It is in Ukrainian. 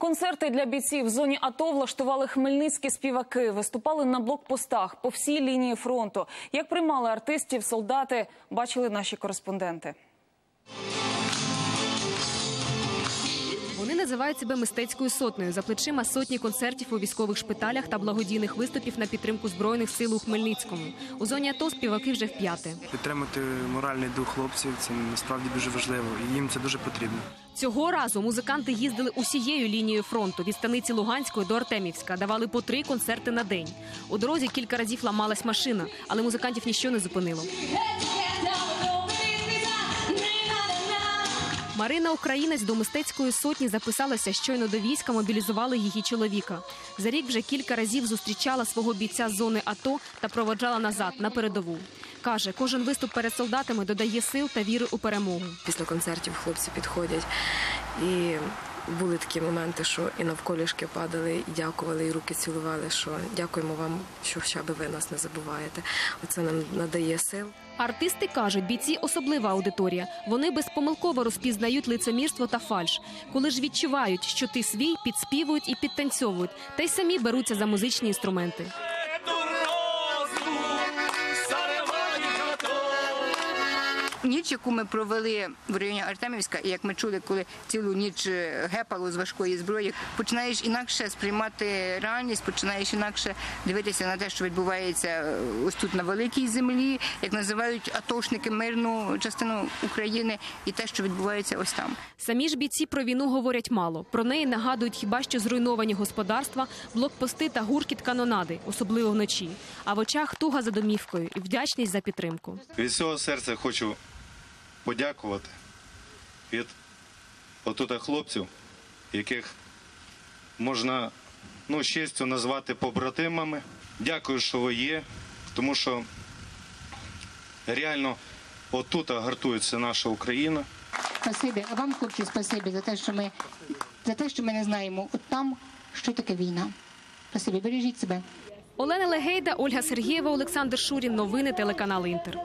Концерти для бійців в зоні АТО влаштували хмельницькі співаки. Виступали на блокпостах по всій лінії фронту. Як приймали артистів, солдати бачили наші кореспонденти. Вони називають себе мистецькою сотнею за плечима сотні концертів у військових шпиталях та благодійних виступів на підтримку збройних сил у Хмельницькому. У зоні АТО співаки вже вп'яте. Підтримати моральний дух хлопців це насправді дуже важливо, і їм це дуже потрібно. Цього разу музиканти їздили усією лінією фронту від станиці Луганської до Артемівська. Давали по три концерти на день. У дорозі кілька разів ламалась машина, але музикантів ніщо не зупинило. Марина Українець до мистецької сотні записалася щойно до війська, мобілізували її чоловіка. За рік вже кілька разів зустрічала свого бійця з зони АТО та проводжала назад на передову. Каже, кожен виступ перед солдатами додає сил та віри у перемогу. Після концертів хлопці підходять і були такі моменти, що і навколішки падали, і дякували, і руки цілували. Що дякуємо вам, що хоча б ви нас не забуваєте. Оце нам надає сил. Артисти кажуть, бійці особлива аудиторія. Вони безпомилково розпізнають лицемірство та фальш. Коли ж відчувають, що ти свій, підспівують і підтанцьовують, та й самі беруться за музичні інструменти. Ніч, яку ми провели в районі Артемівська, і як ми чули, коли цілу ніч е, гепало з важкої зброї, починаєш інакше сприймати реальність, починаєш інакше дивитися на те, що відбувається е, ось тут на великій землі, як називають атошники мирну частину України, і те, що відбувається ось там. Самі ж бійці про війну говорять мало. Про неї нагадують хіба що зруйновані господарства, блокпости та гуркіт канонади, особливо вночі. А в очах туга за домівкою і вдячність за підтримку. Від всього серця хочу подякувати від отута хлопців, яких можна ну, з честю назвати побратимами. Дякую, що ви є, тому що реально отута гартується наша Україна. Спасибі, а вам, хлопці, спасибі за те, що ми за те, що ми не знаємо от там, що таке війна. Спасибі, бережіть себе. Олена Легейда, Ольга Сергієва, Олександр Шурін. Новини телеканал Інтер.